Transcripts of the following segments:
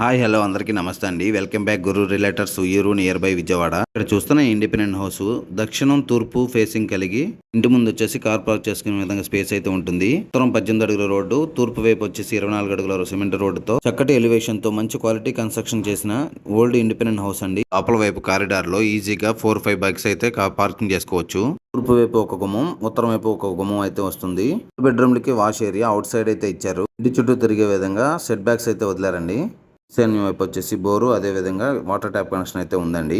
Hi hello అందరికీ నమస్తే అండి. Welcome back Guru realtors Uyyuru near by Vijayawada. ఇక్కడ చూస్తున్న ఇండిపెండెంట్ హౌస్ దక్షిణం తూర్పు ఫేసింగ్ కలిగి ఇంటి ముందు వచ్చేసి కార్ పార్క్ చేసుకునే విధంగా స్పేస్ అయితే ఉంటుంది. ఉత్తరం పద్దెనిమిది అడుగుల రోడ్డు తూర్పు వైపు వచ్చేసి ఇరవై నాలుగు అడుగుల సిమెంట్ రోడ్డుతో చక్కటి ఎలివేషన్తో మంచి క్వాలిటీ కన్స్ట్రక్షన్ చేసిన ఓల్డ్ ఇండిపెండెంట్ హౌస్ అండి. లోపల వైపు కారిడార్లో ఈజీగా ఫోర్ ఫైవ్ బైక్స్ అయితే పార్కింగ్ చేసుకోవచ్చు. తూర్పు వైపు ఒక గుమ్మం ఉత్తరం వైపు ఒక గుమ్మం అయితే వస్తుంది. బెడ్రూమ్ లకి వాష్ ఏరియా అవుట్ సైడ్ అయితే ఇచ్చారు. ఇంటి చుట్టూ తిరిగే విధంగా సెట్ బ్యాక్స్ అయితే వదిలారండి. ఈశాన్యం వైపు వచ్చేసి బోరు అదే విధంగా వాటర్ ట్యాప్ కనెక్షన్ అయితే ఉందండి.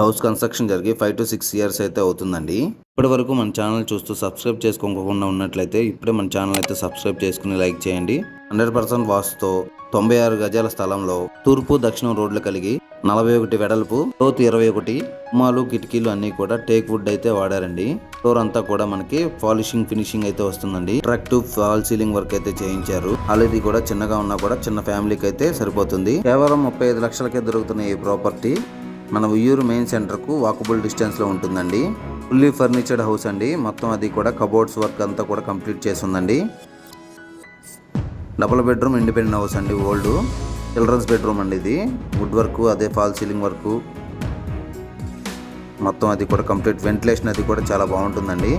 హౌస్ కన్స్ట్రక్షన్ జరిగి ఫైవ్ టు సిక్స్ ఇయర్స్ అయితే అవుతుందండి. ఇప్పటి వరకు మన ఛానల్ చూస్తూ సబ్స్క్రైబ్ చేసుకోకుండా ఉన్నట్లయితే ఇప్పుడే మన ఛానల్ అయితే సబ్స్క్రైబ్ చేసుకుని లైక్ చేయండి. హండ్రెడ్ పర్సెంట్ వాస్తుతో తొంభై ఆరు గజాల స్థలంలో తూర్పు దక్షిణం రోడ్లు కలిగి నలభై ఒకటి వెడల్పు లోతు ఇరవై ఒకటి మాలు కిటికీలు అన్ని కూడా టేక్ వుడ్ అయితే వాడారండి. ఫ్లోర్ అంతా కూడా మనకి పాలిషింగ్ ఫినిషింగ్ అయితే వస్తుందండి. అట్రాక్టివ్ ఫాల్ సీలింగ్ వర్క్ అయితే చేయించారు. ఆల్రెడీ కూడా చిన్నగా ఉన్నా కూడా చిన్న ఫ్యామిలీకి అయితే సరిపోతుంది. కేవలం ముప్పై ఐదు లక్షలకే దొరుకుతున్న ఈ ప్రాపర్టీ మన ఉయ్యూరు మెయిన్ సెంటర్కు వాకబుల్ డిస్టెన్స్లో ఉంటుందండి. ఫుల్లీ ఫర్నిచర్డ్ హౌస్ అండి. మొత్తం అది కూడా కబోర్డ్స్ వర్క్ అంతా కూడా కంప్లీట్ చేసి ఉందండి డబుల్ బెడ్రూమ్ ఇండిపెండెంట్ హౌస్ అండి ఓల్డ్. చిల్డ్రన్స్ బెడ్రూమ్ అండి ఇది. వుడ్ వర్క్ అదే ఫాల్ సీలింగ్ వర్క్. మొత్తం అది కూడా కంప్లీట్. వెంటిలేషన్ అది కూడా చాలా బాగుంటుందండి.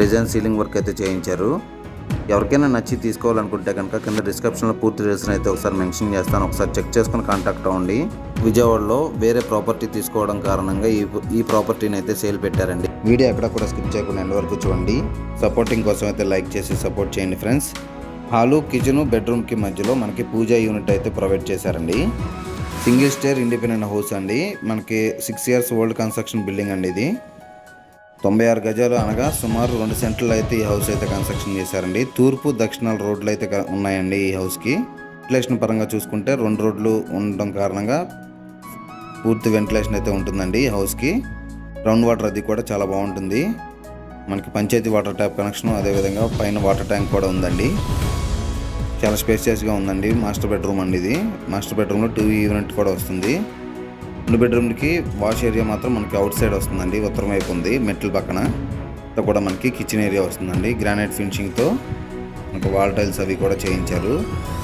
డిజైన్ సీలింగ్ వర్క్ అయితే చేయించారు. ఎవరికైనా నచ్చి తీసుకోవాలనుకుంటే కనుక కింద డిస్క్రిప్షన్లో పూర్తి రీజన్ అయితే ఒకసారి మెన్షన్ చేస్తాను. ఒకసారి చెక్ చేసుకుని కాంటాక్ట్ అవ్వండి. విజయవాడలో వేరే ప్రాపర్టీ తీసుకోవడం కారణంగా ఈ ఈ ప్రాపర్టీని అయితే సేల్ పెట్టారండి. వీడియో ఎక్కడ కూడా స్కిప్ చేయకుండా ఎండ్ వరకు చూడండి. సపోర్టింగ్ కోసం అయితే లైక్ చేసి సపోర్ట్ చేయండి ఫ్రెండ్స్. హాలు కిచెను బెడ్రూమ్కి మధ్యలో మనకి పూజా యూనిట్ అయితే ప్రొవైడ్ చేశారండి. సింగిల్ స్టేర్ ఇండిపెండెంట్ హౌస్ అండి. మనకి six years old construction building అండి ఇది. తొంభై ఆరు గజాలు అనగా సుమారు రెండు సెంట్లు అయితే ఈ హౌస్ అయితే కన్స్ట్రక్షన్ చేశారండి. తూర్పు దక్షిణాల రోడ్లు అయితే ఉన్నాయండి ఈ హౌస్కి. వెంటిలేషన్ పరంగా చూసుకుంటే రెండు రోడ్లు ఉండడం కారణంగా పూర్తి వెంటిలేషన్ అయితే ఉంటుందండి ఈ హౌస్కి. గ్రౌండ్ వాటర్ అది కూడా చాలా బాగుంటుంది. మనకి పంచాయతీ వాటర్ ట్యాప్ కనెక్షన్ అదేవిధంగా పైన వాటర్ ట్యాంక్ కూడా ఉందండి. చాలా స్పేసియస్గా ఉందండి మాస్టర్ బెడ్రూమ్ అండి ఇది. మాస్టర్ బెడ్రూమ్లో టీవీ యూనిట్ కూడా వస్తుంది. రెండు బెడ్రూమ్కి వాష్ ఏరియా మాత్రం మనకి అవుట్ సైడ్ వస్తుందండి ఉత్తరం వైపు ఉంది మెట్ల పక్కన. అంతా కూడా మనకి కిచెన్ ఏరియా వస్తుందండి గ్రానైట్ ఫినిషింగ్తో మనకు వాల్ టైల్స్ అవి కూడా చేయించారు.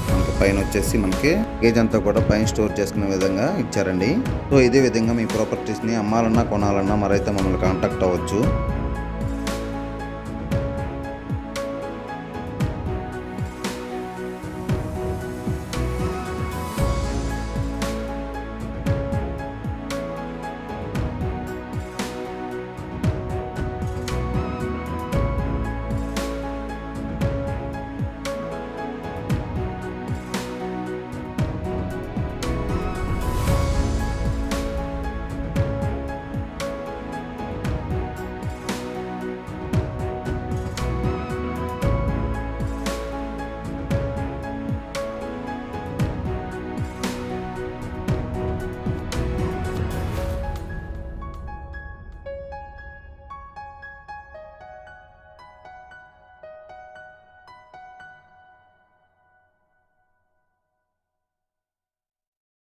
మనకి పైన వచ్చేసి మనకి గేజ్ అంతా కూడా పైన స్టోర్ చేసుకునే విధంగా ఇచ్చారండి. సో ఇదే విధంగా మీ ప్రాపర్టీస్ని అమ్మాలన్నా కొనాలన్నా మరైతే మమ్మల్ని కాంటాక్ట్ అవ్వచ్చు.